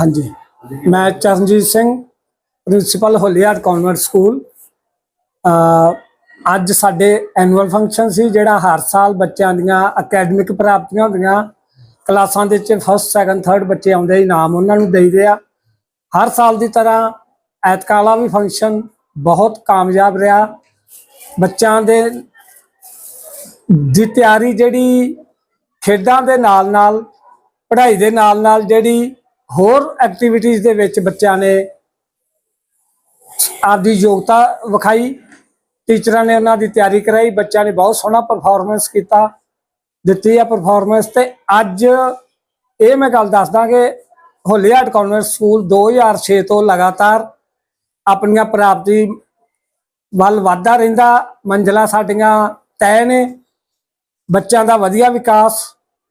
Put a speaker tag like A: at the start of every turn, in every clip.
A: ਹਾਂਜੀ। ਮੈਂ Charanjit Singh, principal holy heart convent school. ਅੱਜ ਸਾਡੇ ਐਨੂਅਲ ਫੰਕਸ਼ਨ ਸੀ, ਜਿਹੜਾ ਹਰ ਸਾਲ ਬੱਚਿਆਂ ਦੀਆਂ ਅਕੈਡਮਿਕ ਪ੍ਰਾਪਤੀਆਂ ਹੁੰਦੀਆਂ। ਕਲਾਸਾਂ ਦੇ ਵਿੱਚ ਫਸਟ ਸੈਕੰਡ ਥਰਡ ਬੱਚੇ ਆਉਂਦੇ ਇਨਾਮ ਉਹਨਾਂ ਨੂੰ ਦੇਈਦੇ ਆ। ਹਰ ਸਾਲ ਦੀ ਤਰ੍ਹਾਂ ਐਤਕਾਲਾ ਵੀ ਫੰਕਸ਼ਨ ਬਹੁਤ ਕਾਮਯਾਬ ਰਿਹਾ। ਬੱਚਿਆਂ ਦੇ, ਦੀ ਤਿਆਰੀ ਜਿਹੜੀ ਖੇਡਾਂ ਦੇ ਨਾਲ ਨਾਲ ਪੜ੍ਹਾਈ ਦੇ ਨਾਲ ਨਾਲ ਜਿਹੜੀ ਹੋਰ ਐਕਟੀਵਿਟੀਜ਼ ਦੇ ਵਿੱਚ ਬੱਚਿਆਂ ਨੇ ਆਪਦੀ ਯੋਗਤਾ ਵਿਖਾਈ, ਟੀਚਰਾਂ ਨੇ ਉਹਨਾਂ ਦੀ ਤਿਆਰੀ ਕਰਾਈ, ਬੱਚਿਆਂ ਨੇ ਬਹੁਤ ਸੋਹਣਾ ਪਰਫਾਰਮੈਂਸ ਕੀਤਾ, ਦਿੱਤੀ ਆ ਪਰਫਾਰਮੈਂਸ ਤੇ ਅੱਜ ਇਹ ਮੈਂ ਗੱਲ ਦੱਸਦਾ ਕਿ ਹੋਲੀਹਾਰਟ ਕਨਵੈਂਟ ਸਕੂਲ 2006 ਤੋਂ ਲਗਾਤਾਰ ਆਪਣੀਆਂ ਪ੍ਰਾਪਤੀ ਵੱਲ ਵਾਧਾ ਰਹਿੰਦਾ, ਮੰਜ਼ਲਾ ਸਾਡੀਆਂ ਤੈਅ ਨੇ, ਬੱਚਿਆਂ ਦਾ ਵਧੀਆ ਵਿਕਾਸ,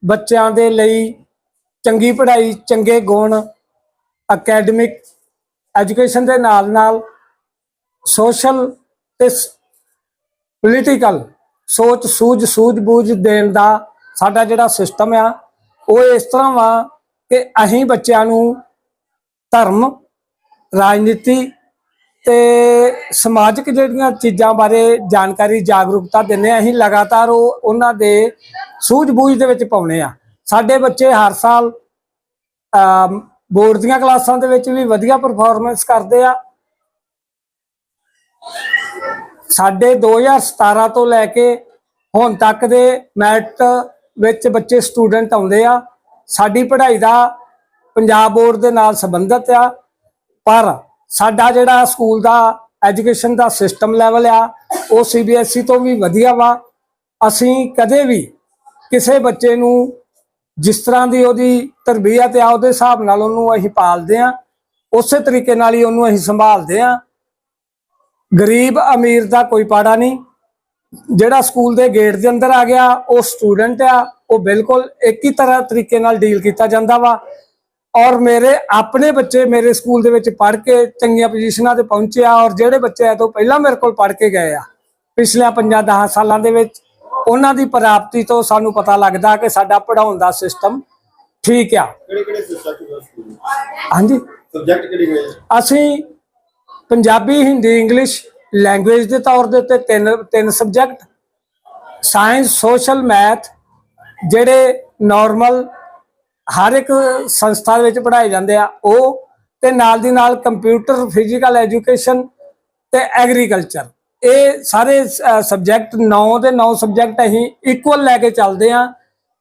A: ਬੱਚਿਆਂ ਦੇ ਲਈ ਚੰਗੀ ਪੜ੍ਹਾਈ, ਚੰਗੇ ਗੁਣ ਅਕੈਡਮਿਕ ਐਜੂਕੇਸ਼ਨ ਦੇ ਨਾਲ ਨਾਲ ਸੋਸ਼ਲ ਤੇ ਪੋਲੀਟੀਕਲ ਸੋਚ ਸੂਝ ਸੂਝ-ਬੂਝ ਦੇਣ ਦਾ ਸਾਡਾ ਜਿਹੜਾ ਸਿਸਟਮ ਆ, ਉਹ ਇਸ ਤਰ੍ਹਾਂ ਵਾ ਕਿ ਅਸੀਂ ਬੱਚਿਆਂ ਨੂੰ ਧਰਮ, ਰਾਜਨੀਤੀ ਤੇ ਸਮਾਜਿਕ ਜਿਹੜੀਆਂ ਚੀਜ਼ਾਂ ਬਾਰੇ ਜਾਣਕਾਰੀ, ਜਾਗਰੂਕਤਾ ਦਿੰਦੇ ਹਾਂ। ਅਸੀਂ ਲਗਾਤਾਰ ਉਹ ਉਹਨਾਂ ਦੇ ਸੂਝ-ਬੂਝ ਦੇ ਵਿੱਚ ਪਾਉਣੇ ਆ ਸਾਡੇ ਬੱਚੇ ਹਰ ਸਾਲ ਬੋਰਡ ਦੀਆਂ ਕਲਾਸਾਂ ਦੇ ਵਿੱਚ ਵੀ ਵਧੀਆ ਪਰਫਾਰਮੈਂਸ ਕਰਦੇ ਆ। ਸਾਡੇ 2017 ਤੋਂ ਲੈ ਕੇ ਹੁਣ ਤੱਕ ਦੇ ਮੈਟ ਵਿੱਚ ਬੱਚੇ ਸਟੂਡੈਂਟ ਆਉਂਦੇ ਆ। ਸਾਡੀ ਪੜ੍ਹਾਈ ਦਾ ਪੰਜਾਬ ਬੋਰਡ ਦੇ ਨਾਲ ਸੰਬੰਧਿਤ ਆ, ਪਰ ਸਾਡਾ ਜਿਹੜਾ ਸਕੂਲ ਦਾ ਐਜੂਕੇਸ਼ਨ ਦਾ ਸਿਸਟਮ ਲੈਵਲ ਆ, ਉਹ ਸੀਬੀਐਸਈ ਤੋਂ ਵੀ ਵਧੀਆ ਵਾ। ਅਸੀਂ ਕਦੇ ਵੀ ਕਿਸੇ ਬੱਚੇ ਨੂੰ ਜਿਸ ਤਰ੍ਹਾਂ ਦੀ ਉਹਦੀ ਤਰਬੀਅਤ ਆ ਉਹਦੇ ਹਿਸਾਬ ਨਾਲ ਉਹਨੂੰ ਅਸੀਂ ਪਾਲਦੇ ਆ ਉਸੇ ਤਰੀਕੇ ਨਾਲ ਹੀ ਉਹਨੂੰ ਅਸੀਂ ਸੰਭਾਲਦੇ ਆ ਗਰੀਬ ਅਮੀਰ ਦਾ ਕੋਈ ਪਾੜਾ ਨਹੀਂ। ਜਿਹੜਾ ਸਕੂਲ ਦੇ ਗੇਟ ਦੇ ਅੰਦਰ ਆ ਗਿਆ, ਉਹ ਸਟੂਡੈਂਟ ਆ, ਉਹ ਬਿਲਕੁਲ ਇੱਕ ਹੀ ਤਰ੍ਹਾਂ ਤਰੀਕੇ ਨਾਲ ਡੀਲ ਕੀਤਾ ਜਾਂਦਾ ਵਾ। ਔਰ ਮੇਰੇ, ਆਪਣੇ ਬੱਚੇ ਮੇਰੇ ਸਕੂਲ ਦੇ ਵਿੱਚ ਪੜ੍ਹ ਕੇ ਚੰਗੀਆਂ ਪੋਜੀਸ਼ਨਾਂ ਤੇ ਪਹੁੰਚੇ ਆ ਔਰ ਜਿਹੜੇ ਬੱਚੇ ਆ ਤੋਂ ਪਹਿਲਾਂ ਮੇਰੇ ਕੋਲ ਪੜ੍ਹ ਕੇ ਗਏ ਆ। ਪਿਛਲੇ 5-10 ਸਾਲਾਂ ਦੇ ਵਿੱਚ ਉਹਨਾਂ ਦੀ ਪ੍ਰਾਪਤੀ ਤੋਂ ਸਾਨੂੰ ਪਤਾ ਲੱਗਦਾ ਕਿ ਸਾਡਾ ਪੜਾਉਣ ਦਾ ਸਿਸਟਮ ਠੀਕ ਆ।
B: ਕਿਹੜੇ ਕਿਹੜੇ ਸਬਜੈਕਟ ਦਾ ਸਕੂਲ
A: ਹਾਂਜੀ।
B: ਸਬਜੈਕਟ ਕਿਹੜੇ ਕਿਹੜੇ
A: ਅਸੀਂ ਪੰਜਾਬੀ ਹਿੰਦੀ ਇੰਗਲਿਸ਼ ਲੈਂਗੁਏਜ ਦੇ ਤੌਰ ਦੇ ਉੱਤੇ ਤਿੰਨ ਤਿੰਨ ਸਬਜੈਕਟ ਸਾਇੰਸ ਸੋਸ਼ਲ ਮੈਥ ਜਿਹੜੇ ਨਾਰਮਲ ਹਰ ਇੱਕ ਸੰਸਥਾ ਦੇ ਵਿੱਚ ਪੜ੍ਹਾਏ ਜਾਂਦੇ ਆ ਉਹ ਤੇ ਨਾਲ ਦੀ ਨਾਲ ਕੰਪਿਊਟਰ ਫਿਜ਼ੀਕਲ ਐਜੂਕੇਸ਼ਨ ਤੇ ਐਗਰੀਕਲਚਰ ਇਹ ਸਾਰੇ ਸਬਜੈਕਟ 9 ਦੇ 9 ਸਬਜੈਕਟ ਅਸੀਂ ਇਕੁਅਲ ਲੈ ਕੇ ਚੱਲਦੇ ਆ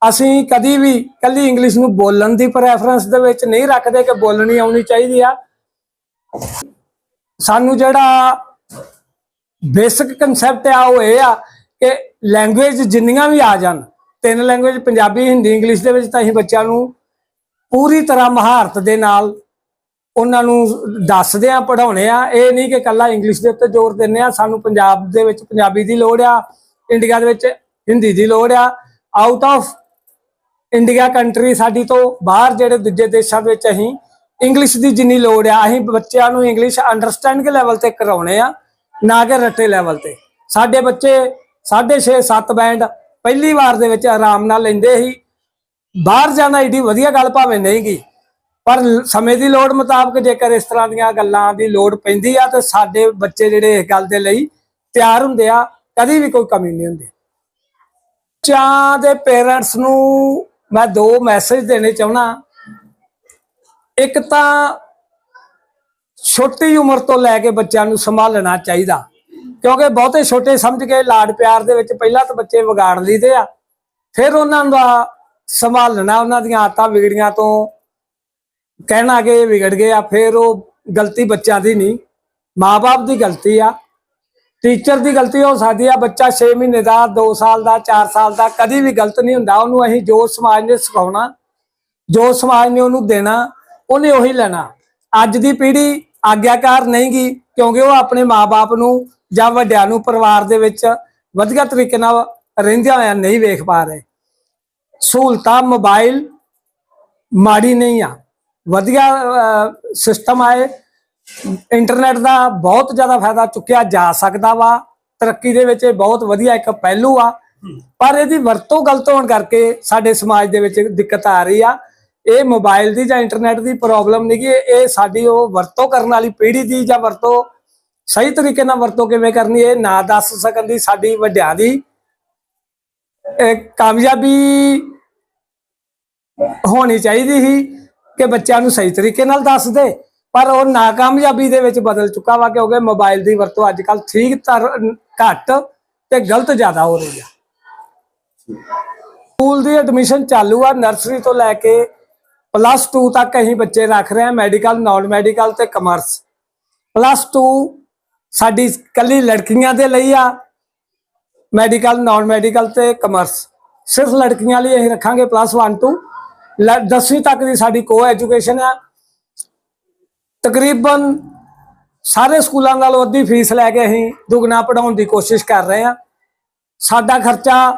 A: ਅਸੀਂ ਕਦੀ ਵੀ ਕੱਲੀ ਇੰਗਲਿਸ਼ ਨੂੰ ਬੋਲਣ ਦੀ ਪ੍ਰੈਫਰੈਂਸ ਦੇ ਵਿੱਚ ਨਹੀਂ ਰੱਖਦੇ ਕਿ ਬੋਲਣੀ ਆਉਣੀ ਚਾਹੀਦੀ ਆ। ਸਾਨੂੰ ਜਿਹੜਾ ਬੇਸਿਕ ਕਨਸੈਪਟ ਆ, ਉਹ ਇਹ ਆ ਕਿ ਲੈਂਗੁਏਜ ਜਿੰਨੀਆਂ ਵੀ ਆ ਜਾਣ, ਤਿੰਨ ਲੈਂਗੁਏਜ ਪੰਜਾਬੀ, ਹਿੰਦੀ ਇੰਗਲਿਸ਼ ਦੇ ਵਿੱਚ ਤਾਂ ਅਸੀਂ ਬੱਚਿਆਂ ਨੂੰ ਪੂਰੀ ਤਰ੍ਹਾਂ ਮਹਾਰਤ ਦੇ ਨਾਲ ਉਹਨਾਂ ਨੂੰ ਦੱਸਦੇ ਆ ਪੜਾਉਣੇ ਆ। ਇਹ ਨਹੀਂ ਕਿ ਕੱਲਾ ਇੰਗਲਿਸ਼ ਦੇ ਉੱਤੇ ਜ਼ੋਰ ਦਿੰਨੇ ਆ। ਸਾਨੂੰ ਪੰਜਾਬ ਦੇ ਵਿੱਚ ਪੰਜਾਬੀ ਦੀ ਲੋੜ ਆ। ਇੰਡੀਆ ਦੇ ਵਿੱਚ ਹਿੰਦੀ ਦੀ ਲੋੜ ਆ। ਆਊਟ ਆਫ ਇੰਡੀਆ ਕੰਟਰੀ ਸਾਡੀ ਤੋਂ ਬਾਹਰ ਜਿਹੜੇ ਦੂਜੇ ਦੇਸ਼ਾਂ ਦੇ ਵਿੱਚ ਅਸੀਂ ਇੰਗਲਿਸ਼ ਦੀ ਜਿੰਨੀ ਲੋੜ ਆ, ਅਸੀਂ ਬੱਚਿਆਂ ਨੂੰ ਇੰਗਲਿਸ਼ ਅੰਡਰਸਟੈਂਡ ਕੇ ਲੈਵਲ ਤੇ ਕਰਾਉਣੇ ਆ, ਨਾ ਕਿ ਰੱਟੇ ਲੈਵਲ ਤੇ। ਸਾਡੇ ਬੱਚੇ 6.5 7 ਬੈਂਡ ਪਹਿਲੀ ਵਾਰ ਦੇ ਵਿੱਚ ਆਰਾਮ ਨਾਲ ਲੈਂਦੇ ਸੀ। ਬਾਹਰ ਜਾਣਾ ਏਡੀ ਵਧੀਆ ਗੱਲ ਭਾਵੇਂ ਨਹੀਂ ਗਈ। ਪਰ ਸਮੇਂ ਦੀ ਲੋੜ ਮੁਤਾਬਕ ਜੇਕਰ ਇਸ ਤਰ੍ਹਾਂ ਦੀਆਂ ਗੱਲਾਂ ਦੀ ਲੋੜ ਪੈਂਦੀ ਆ ਤੇ ਸਾਡੇ ਬੱਚੇ ਜਿਹੜੇ ਇਸ ਗੱਲ ਦੇ ਲਈ ਤਿਆਰ ਹੁੰਦੇ ਆ, ਕਦੀ ਵੀ ਕੋਈ ਕਮੀ ਨਹੀਂ ਹੁੰਦੀ। ਚਾਂ ਦੇ ਪੇਰੈਂਟਸ ਨੂੰ ਮੈਂ ਦੋ ਮੈਸੇਜ ਦੇਣੇ ਚਾਹਣਾ ਇੱਕ ਤਾਂ ਛੋਟੀ ਉਮਰ ਤੋਂ ਲੈ ਕੇ ਬੱਚਿਆਂ ਨੂੰ ਸੰਭਾਲਣਾ ਚਾਹੀਦਾ, ਕਿਉਂਕਿ ਬਹੁਤੇ ਛੋਟੇ ਸਮਝ ਕੇ ਲਾਡ ਪਿਆਰ ਦੇ ਵਿੱਚ ਪਹਿਲਾਂ ਤਾਂ ਬੱਚੇ ਵਿਗਾੜ ਲਈਦੇ ਆ, ਫਿਰ ਉਹਨਾਂ ਦਾ ਸੰਭਾਲਣਾ, ਉਹਨਾਂ ਦੀਆਂ ਆਤਾਂ ਵਿਗੜੀਆਂ ਤੋਂ ਕਹਿਣਾ ਕਿ ਇਹ ਵਿਗੜ ਗਏ ਆ, ਫਿਰ ਉਹ ਗਲਤੀ ਬੱਚਿਆਂ ਦੀ ਨਹੀਂ ਮਾਪੇ ਦੀ ਗਲਤੀ ਆ। ਟੀਚਰ ਦੀ ਗਲਤੀ ਹੋ ਸਕਦੀ ਆ, ਬੱਚਾ 6 ਮਹੀਨੇ ਦਾ 2 ਸਾਲ ਦਾ 4 ਸਾਲ ਦਾ, ਕਦੀ ਵੀ ਗਲਤ ਨਹੀਂ ਹੁੰਦਾ, ਉਹਨੂੰ ਅਸੀਂ ਜੋ ਸਮਾਜ ਨੇ ਸਿਖਾਉਣਾ, ਜੋ ਸਮਾਜ ਨੇ ਉਹਨੂੰ ਦੇਣਾ, ਉਹਨੇ ਉਹੀ ਲੈਣਾ। ਅੱਜ ਦੀ ਪੀੜ੍ਹੀ ਆਗਿਆਕਾਰ ਨਹੀਂ ਗੀ ਕਿਉਂਕਿ ਉਹ ਆਪਣੇ ਮਾਪੇ ਨੂੰ ਜਾਂ ਵੱਡਿਆਂ ਨੂੰ ਪਰਿਵਾਰ ਦੇ ਵਿੱਚ ਵਧੀਆ ਤਰੀਕੇ ਨਾਲ ਰਹਿੰਦਿਆਂ ਹੋਇਆਂ ਨਹੀਂ ਵੇਖ ਪਾ ਰਹੇ। ਸਹੂਲਤਾਂ ਮੋਬਾਈਲ ਮਾੜੀ ਨਹੀਂ ਆ। ਵਧੀਆ ਸਿਸਟਮ ਆਏ। ਇੰਟਰਨੈਟ ਦਾ ਬਹੁਤ ਜ਼ਿਆਦਾ ਫਾਇਦਾ ਚੁੱਕਿਆ ਜਾ ਸਕਦਾ ਵਾ। ਤਰੱਕੀ ਦੇ ਵਿੱਚ ਇਹ ਬਹੁਤ ਵਧੀਆ ਇੱਕ ਪਹਿਲੂ ਆ। ਪਰ ਇਹਦੀ ਵਰਤੋਂ ਗਲਤ ਹੋਣ ਕਰਕੇ ਸਾਡੇ ਸਮਾਜ ਦੇ ਵਿੱਚ ਦਿੱਕਤ ਆ ਰਹੀ ਆ। ਇਹ ਮੋਬਾਈਲ ਦੀ ਜਾਂ ਇੰਟਰਨੈਟ ਦੀ ਪ੍ਰੋਬਲਮ ਨਹੀਂ ਕਿ ਇਹ ਸਾਡੀ ਉਹ ਵਰਤੋਂ ਕਰਨ ਵਾਲੀ ਪੀੜ੍ਹੀ ਦੀ ਜਾਂ ਵਰਤੋਂ ਸਹੀ ਤਰੀਕੇ ਨਾਲ ਵਰਤੋਂ ਕਿਵੇਂ ਕਰਨੀ ਇਹ ਨਾ ਦੱਸ ਸਕਣ ਦੀ ਸਾਡੀ ਵੱਡਿਆਂ ਦੀ ਕਾਮਯਾਬੀ ਹੋਣੀ ਚਾਹੀਦੀ ਸੀ। ਕਿ ਬੱਚਿਆਂ ਨੂੰ ਸਹੀ ਤਰੀਕੇ ਨਾਲ ਦੱਸ ਦੇ। ਪਰ ਉਹ ਨਾਕਾਮਯਾਬੀ ਦੇ ਵਿੱਚ ਬਦਲ ਚੁੱਕਾ ਵਾ ਕਿਉਂਕਿ ਮੋਬਾਈਲ ਦੀ ਵਰਤੋਂ ਅੱਜ ਕੱਲ ਠੀਕ ਘੱਟ ਤੇ ਗਲਤ ਜ਼ਿਆਦਾ ਹੋ ਰਹੀ ਆ। ਸਕੂਲ ਦੀ ਐਡਮਿਸ਼ਨ ਚਾਲੂ ਆ, ਨਰਸਰੀ ਤੋਂ ਲੈ ਕੇ ਪਲੱਸ 2 ਤੱਕ ਅਸੀਂ ਬੱਚੇ ਰੱਖ ਰਹੇ ਹਾਂ ਮੈਡੀਕਲ, ਨਾਨ ਮੈਡੀਕਲ ਤੇ ਕਮਰਸ। ਪਲੱਸ 2 ਸਾਡੀ ਕੱਲੀ ਲੜਕੀਆਂ ਦੇ ਲਈ ਆ, ਮੈਡੀਕਲ, ਨਾਨ ਮੈਡੀਕਲ ਤੇ ਕਮਰਸ। ਸਿਰਫ ਲੜਕੀਆਂ ਲਈ ਅਸੀਂ ਰੱਖਾਂਗੇ ਪਲੱਸ 1 ਤੋਂ 10ਵੀਂ ਤੱਕ ਦੀ ਸਾਡੀ ਕੋ ਐਜੂਕੇਸ਼ਨ ਆ। ਤਕਰੀਬਨ ਸਾਰੇ ਸਕੂਲਾਂ ਨਾਲੋਂ ਅੱਧੀ ਫੀਸ ਲੈ ਕੇ ਅਸੀਂ ਦੁੱਗਣਾ ਪੜਾਉਣ ਦੀ ਕੋਸ਼ਿਸ਼ ਕਰ ਰਹੇ ਹਾਂ। ਸਾਡਾ ਖਰਚਾ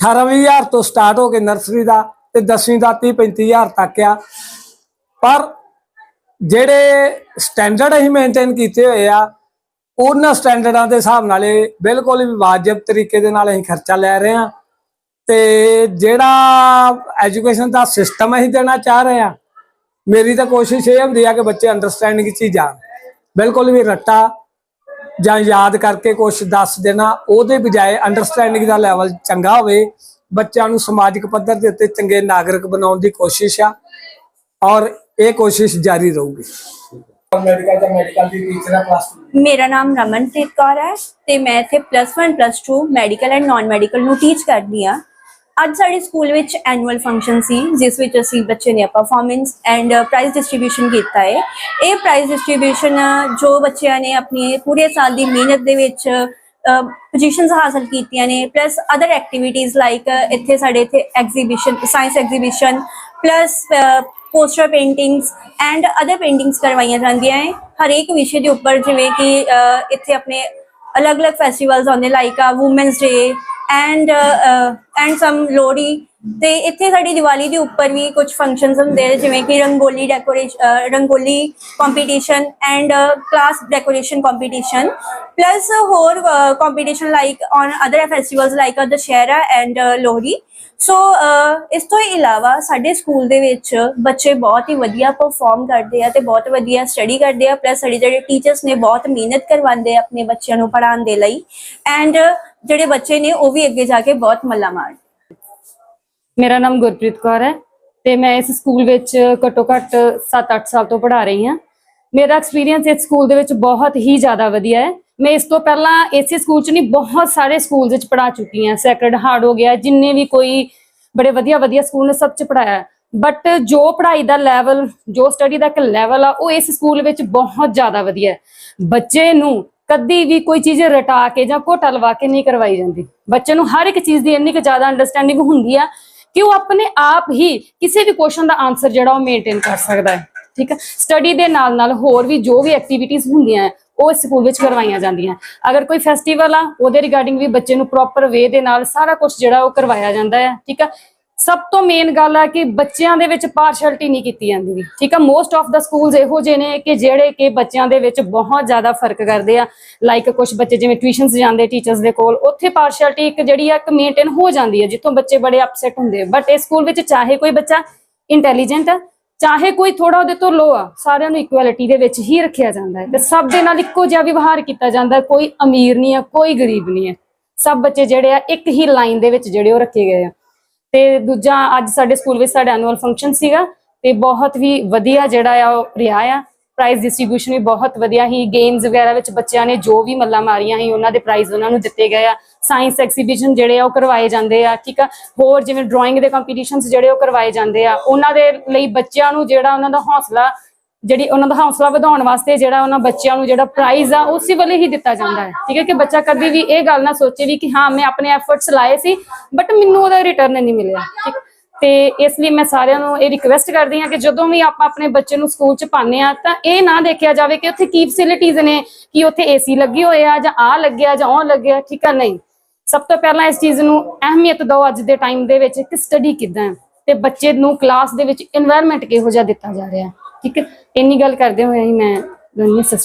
A: 18000 ਤੋਂ ਸਟਾਰਟ ਹੋ ਕੇ ਨਰਸਰੀ ਦਾ ਤੇ 10ਵੀਂ ਦਾ 30 35000 ਤੱਕ ਆ। ਪਰ ਜਿਹੜੇ ਸਟੈਂਡਰਡ ਅਸੀਂ ਮੇਨਟੇਨ ਕੀਤੇ ਹੋਏ ਆ, ਉਹਨਾਂ ਸਟੈਂਡਰਡਾਂ ਦੇ ਹਿਸਾਬ ਨਾਲ ਇਹ ਬਿਲਕੁਲ ਵੀ ਵਾਜਬ ਤਰੀਕੇ ਦੇ ਨਾਲ ਅਸੀਂ ਖਰਚਾ ਲੈ ਰਹੇ ਹਾਂ। ਤੇ ਜਿਹੜਾ ਐਜੂਕੇਸ਼ਨ ਦਾ ਸਿਸਟਮ ਅਸੀਂ ਦੇਣਾ ਚਾਹ ਰਹੇ ਹਾਂ ਮੇਰੀ ਤਾਂ ਕੋਸ਼ਿਸ਼ ਇਹ ਹੁੰਦੀ ਆ ਕਿ ਬੱਚੇ ਅੰਡਰਸਟੈਂਡਿੰਗ ਚ ਹੀ ਜਾਣ। ਬਿਲਕੁਲ ਵੀ ਰੱਟਾ ਜਾਂ ਯਾਦ ਕਰਕੇ ਕੁਝ ਦੱਸ ਦੇਣਾ ਉਹਦੇ ਬਜਾਏ ਅੰਡਰਸਟੈਂਡਿੰਗ ਦਾ ਲੈਵਲ ਚੰਗਾ ਹੋਵੇ। ਬੱਚਿਆਂ ਨੂੰ ਸਮਾਜਿਕ ਪੱਧਰ ਦੇ ਉੱਤੇ ਚੰਗੇ ਨਾਗਰਿਕ ਬਣਾਉਣ ਦੀ ਕੋਸ਼ਿਸ਼ ਆ ਔਰ ਇਹ ਕੋਸ਼ਿਸ਼ ਜਾਰੀ ਰਹੂਗੀ। ਮੈਡੀਕਲ ਦਾ ਮੈਡੀਕਲ ਦੀ ਟੀਚਰ ਆ ਪਲੱਸ
C: ਮੇਰਾ ਨਾਮ ਰਮਨਪ੍ਰੀਤ ਕੌਰ ਹੈ ਤੇ ਮੈਂ ਇੱਥੇ plus 1 plus 2 medical and non medical ਨੂੰ ਟੀਚ ਕਰਦੀ ਆ ਅੱਜ ਸਾਡੇ ਸਕੂਲ ਵਿੱਚ ਐਨੂਅਲ ਫੰਕਸ਼ਨ ਸੀ, ਜਿਸ ਵਿੱਚ ਅਸੀਂ ਬੱਚੇ ਨੇ ਪਰਫਾਰਮੈਂਸ ਐਂਡ ਪ੍ਰਾਈਜ਼ ਡਿਸਟ੍ਰੀਬਿਊਸ਼ਨ ਕੀਤਾ ਹੈ ਇਹ ਪ੍ਰਾਈਜ਼ ਡਿਸਟ੍ਰੀਬਿਊਸ਼ਨ ਜੋ ਬੱਚਿਆਂ ਨੇ ਆਪਣੀ ਪੂਰੇ ਸਾਲ ਦੀ ਮਿਹਨਤ ਦੇ ਵਿੱਚ ਪੋਜੀਸ਼ਨਸ ਹਾਸਲ ਕੀਤੀਆਂ ਨੇ ਪਲੱਸ ਅਦਰ ਐਕਟੀਵਿਟੀਜ਼ ਲਾਈਕ ਇੱਥੇ ਸਾਡੇ ਇੱਥੇ exhibition science exhibition plus poster paintings and other paintings ਕਰਵਾਈਆਂ ਜਾਂਦੀਆਂ ਹੈ ਹਰੇਕ ਵਿਸ਼ੇ ਦੇ ਉੱਪਰ ਜਿਵੇਂ ਕਿ ਇੱਥੇ ਆਪਣੇ ਅਲੱਗ-ਅਲੱਗ ਫੈਸਟੀਵਲਸ ਆਉਂਦੇ ਲਾਈਕ ਆ women's day and and some Lohri ਤੇ ਇੱਥੇ ਸਾਡੀ ਦੀਵਾਲੀ ਦੇ ਉੱਪਰ ਵੀ ਕੁਝ ਫੰਕਸ਼ਨਸ ਹੁੰਦੇ ਆ, ਜਿਵੇਂ ਕਿ rangoli decoration rangoli competition and class decoration competition plus ਹੋਰ competition like on other festivals like Dussehra and Lohri. So ਇਸ ਤੋਂ ਇਲਾਵਾ ਸਾਡੇ ਸਕੂਲ ਦੇ ਵਿੱਚ ਬੱਚੇ ਬਹੁਤ ਹੀ ਵਧੀਆ ਪਰਫਾਰਮ ਕਰਦੇ ਆ ਤੇ ਬਹੁਤ ਵਧੀਆ ਸਟੱਡੀ ਕਰਦੇ ਆ ਪਲੱਸ ਸਾਡੇ ਜਿਹੜੇ ਟੀਚਰਸ ਨੇ ਬਹੁਤ ਮਿਹਨਤ ਕਰਵਾਉਂਦੇ ਆ ਆਪਣੇ ਬੱਚਿਆਂ ਨੂੰ ਪੜ੍ਹਾਉਣ ਦੇ ਲਈ। ਐਂਡ ਜਿਹੜੇ ਬੱਚੇ ਨੇ ਉਹ ਵੀ ਅੱਗੇ ਜਾ ਕੇ ਬਹੁਤ ਮੱਲਾ ਮਾਰਦੇ
D: ਮੇਰਾ ਨਾਮ ਗੁਰਪ੍ਰੀਤ ਕੌਰ ਹੈ ਤੇ ਮੈਂ ਇਸ ਸਕੂਲ ਵਿੱਚ ਘੱਟੋ ਘੱਟ 7-8 ਸਾਲ ਤੋਂ ਪੜ੍ਹਾ ਰਹੀ ਹਾਂ। ਮੇਰਾ ਐਕਸਪੀਰੀਅੰਸ ਇਸ ਸਕੂਲ ਦੇ ਵਿੱਚ ਬਹੁਤ ਹੀ ਜ਼ਿਆਦਾ ਵਧੀਆ ਹੈ। ਮੈਂ ਇਸ ਤੋਂ ਪਹਿਲਾਂ ਇਸੇ ਸਕੂਲ 'ਚ ਨਹੀਂ, ਬਹੁਤ ਸਾਰੇ ਸਕੂਲ ਵਿੱਚ ਪੜ੍ਹਾ ਚੁੱਕੀ ਹਾਂ। ਸੈਕਰਡ ਹਾਰਡ ਹੋ ਗਿਆ, ਜਿੰਨੇ ਵੀ ਕੋਈ ਬੜੇ ਵਧੀਆ ਵਧੀਆ ਸਕੂਲ ਨੇ ਸਭ 'ਚ ਪੜਾਇਆ ਬਟ ਜੋ ਪੜ੍ਹਾਈ ਦਾ ਲੈਵਲ ਜੋ ਸਟੱਡੀ ਦਾ ਇੱਕ ਲੈਵਲ ਆ, ਉਹ ਇਸ ਸਕੂਲ ਵਿੱਚ ਬਹੁਤ ਜ਼ਿਆਦਾ ਵਧੀਆ ਹੈ। ਬੱਚੇ ਨੂੰ ਕਦੀ ਵੀ ਕੋਈ ਚੀਜ਼ ਰਟਾ ਕੇ ਜਾਂ ਘੋਟਾ ਲਵਾ ਕੇ ਨਹੀਂ ਕਰਵਾਈ ਜਾਂਦੀ। ਬੱਚੇ ਨੂੰ ਹਰ ਇੱਕ ਚੀਜ਼ ਦੀ ਇੰਨੀ ਕੁ ਜ਼ਿਆਦਾ ਅੰਡਰਸਟੈਂਡਿੰਗ ਹੁੰਦੀ ਆ ਕਿ ਉਹ ਆਪਣੇ ਆਪ ਹੀ ਕਿਸੇ ਵੀ ਕੁਐਸਚਨ ਦਾ ਆਨਸਰ ਜਿਹੜਾ ਉਹ ਮੇਨਟੇਨ ਕਰ ਸਕਦਾ ਹੈ। ਠੀਕ ਹੈ? ਸਟੱਡੀ ਦੇ ਨਾਲ ਨਾਲ ਹੋਰ ਵੀ ਜੋ ਵੀ ਐਕਟੀਵਿਟੀਜ਼ ਹੁੰਦੀਆਂ ਹੈ, ਉਹ ਇਸ ਸਕੂਲ ਵਿੱਚ ਕਰਵਾਈਆਂ ਜਾਂਦੀਆਂ ਅਗਰ ਕੋਈ ਫੈਸਟੀਵਲ ਆ ਉਹਦੇ ਰਿਗਾਰਡਿੰਗ ਵੀ ਬੱਚੇ ਨੂੰ ਪ੍ਰੋਪਰ ਵੇ ਦੇ ਨਾਲ ਸਾਰਾ ਕੁਝ ਜਿਹੜਾ ਉਹ ਕਰਵਾਇਆ ਜਾਂਦਾ ਹੈ। ਠੀਕ ਹੈ? ਸਭ ਤੋਂ ਮੇਨ ਗੱਲ ਹੈ ਕਿ ਬੱਚਿਆਂ ਦੇ ਵਿੱਚ ਪਾਰਸ਼ੈਲਿਟੀ ਨਹੀਂ ਕੀਤੀ ਜਾਂਦੀ ਵੀ ਠੀਕ ਆ? ਮੋਸਟ ਆਫ ਦਾ ਸਕੂਲਸ ਇਹੋ ਜਿਹੇ ਨੇ ਕਿ ਜਿਹੜੇ ਕਿ ਬੱਚਿਆਂ ਦੇ ਵਿੱਚ ਬਹੁਤ ਜ਼ਿਆਦਾ ਫ਼ਰਕ ਕਰਦੇ ਆ। ਲਾਈਕ ਕੁਝ ਬੱਚੇ ਜਿਵੇਂ ਟਿਊਸ਼ਨਸ ਜਾਂਦੇ ਟੀਚਰਸ ਦੇ ਕੋਲ, ਉੱਥੇ ਪਾਰਸ਼ੈਲਿਟੀ ਇੱਕ ਜਿਹੜੀ ਆ, ਇੱਕ ਮੇਨਟੇਨ ਹੋ ਜਾਂਦੀ ਹੈ ਜਿੱਥੋਂ ਬੱਚੇ ਬੜੇ ਅਪਸੈਟ ਹੁੰਦੇ ਆ। ਬਟ ਇਸ ਸਕੂਲ ਵਿੱਚ ਚਾਹੇ ਕੋਈ ਬੱਚਾ ਇੰਟੈਲੀਜੈਂਟ ਆ, ਚਾਹੇ ਕੋਈ ਥੋੜਾ ਉਹਦੇ ਤੋਂ ਲੋ ਆ, ਸਾਰਿਆਂ ਨੂੰ ਇਕੁਐਲਿਟੀ ਦੇ ਵਿੱਚ ਹੀ ਰੱਖਿਆ ਜਾਂਦਾ ਹੈ। ਤੇ ਸਭ ਦੇ ਨਾਲ ਇੱਕੋ ਜਿਹਾ ਵਿਵਹਾਰ ਕੀਤਾ ਜਾਂਦਾ, ਕੋਈ ਅਮੀਰ ਨਹੀਂ ਆ, ਕੋਈ ਗਰੀਬ ਨਹੀਂ ਹੈ ਸਭ ਬੱਚੇ ਜਿਹੜੇ ਆ, ਇੱਕ ਹੀ ਲਾਈਨ ਦੇ ਵਿੱਚ ਜਿਹੜੇ ਉਹ ਰੱਖੇ ਗਏ ਆ। ਤੇ ਦੂਜਾ ਅੱਜ ਸਾਡੇ ਸਕੂਲ ਵਿੱਚ ਸਾਡਾ ਐਨੂਅਲ ਫੰਕਸ਼ਨ ਸੀਗਾ ਤੇ ਬਹੁਤ ਹੀ ਵਧੀਆ ਜਿਹੜਾ ਆ ਉਹ ਰਿਹਾ ਆ। ਪ੍ਰਾਈਜ਼ ਡਿਸਟ੍ਰੀਬਿਊਸ਼ਨ ਵੀ ਬਹੁਤ ਵਧੀਆ ਹੀ ਗੇਮਸ ਵਗੈਰਾ ਵਿੱਚ ਬੱਚਿਆਂ ਨੇ ਜੋ ਵੀ ਮੱਲਾ ਮਾਰੀਆਂ ਸੀ, ਉਹਨਾਂ ਦੇ ਪ੍ਰਾਈਜ਼ ਉਹਨਾਂ ਨੂੰ ਦਿੱਤੇ ਗਏ ਆ। ਸਾਇੰਸ ਐਗਜ਼ੀਬਿਸ਼ਨ ਜਿਹੜੇ ਆ ਉਹ ਕਰਵਾਏ ਜਾਂਦੇ ਆ, ਠੀਕ ਆ? ਹੋਰ ਜਿਵੇਂ ਡਰਾਇੰਗ ਦੇ ਕੰਪੀਟੀਸ਼ਨਸ ਜਿਹੜੇ ਉਹ ਕਰਵਾਏ ਜਾਂਦੇ ਆ। ਉਹਨਾਂ ਦੇ ਲਈ ਬੱਚਿਆਂ ਨੂੰ ਜਿਹੜਾ ਉਹਨਾਂ ਦਾ ਹੌਸਲਾ ਜਿਹੜੀ ਉਹਨਾਂ ਦਾ ਹੌਸਲਾ ਵਧਾਉਣ ਵਾਸਤੇ ਜਿਹੜਾ ਉਹਨਾਂ ਬੱਚਿਆਂ ਨੂੰ ਜਿਹੜਾ ਪ੍ਰਾਈਜ਼ ਆ, ਉਸੇ ਵੇਲੇ ਹੀ ਦਿੱਤਾ ਜਾਂਦਾ ਹੈ। ਠੀਕ ਹੈ ਕਿ ਬੱਚਾ ਕਦੀ ਵੀ ਇਹ ਗੱਲ ਨਾ ਸੋਚੇ ਵੀ ਕਿ ਹਾਂ, ਮੈਂ ਆਪਣੇ ਐਫਰਟਸ ਲਾਏ ਸੀ ਬਟ ਮੈਨੂੰ ਉਹਦਾ ਰਿਟਰਨ ਨਹੀਂ ਮਿਲਿਆ। ਠੀਕ। ਤੇ ਇਸ ਲਈ ਮੈਂ ਸਾਰਿਆਂ ਨੂੰ ਇਹ ਰਿਕੁਐਸਟ ਕਰਦੀ ਹਾਂ ਕਿ ਜਦੋਂ ਵੀ ਆਪਾਂ ਆਪਣੇ ਬੱਚੇ ਨੂੰ ਸਕੂਲ ਚ ਪਾਉਂਦੇ ਆ ਤਾਂ ਇਹ ਨਾ ਦੇਖਿਆ ਜਾਵੇ ਕਿ ਉੱਥੇ ਕੀ ਫੈਸਿਲਿਟੀਜ਼ ਨੇ, ਕਿ ਉੱਥੇ ਏਸੀ ਲੱਗੀ ਹੋਏ ਆ ਜਾਂ ਆ ਲੱਗਿਆ ਜਾਂ ਉਹ ਲੱਗਿਆ, ਠੀਕ ਆ ਨਹੀਂ? ਸਭ ਤੋਂ ਪਹਿਲਾਂ ਇਸ ਚੀਜ਼ ਨੂੰ ਅਹਿਮੀਅਤ ਦਿਓ ਅੱਜ ਦੇ ਟਾਈਮ ਦੇ ਵਿੱਚ ਕਿ ਸਟੱਡੀ ਕਿੱਦਾਂ ਤੇ ਬੱਚੇ ਨੂੰ ਕਲਾਸ ਦੇ ਵਿੱਚ এনवायरमेंट ਕਿਹੋ ਜਿਹਾ ਦਿੱਤਾ ਜਾ ਰਿਹਾ ਹੈ। ਠੀਕ ਹੈ? ਇੰਨੀ ਗੱਲ ਕਰਦੇ ਹੋਏ ਹੀ ਮੈਂ ਰਣਜੀਤ ਸਤਿ ਸ਼੍ਰੀ ਅਕਾਲ।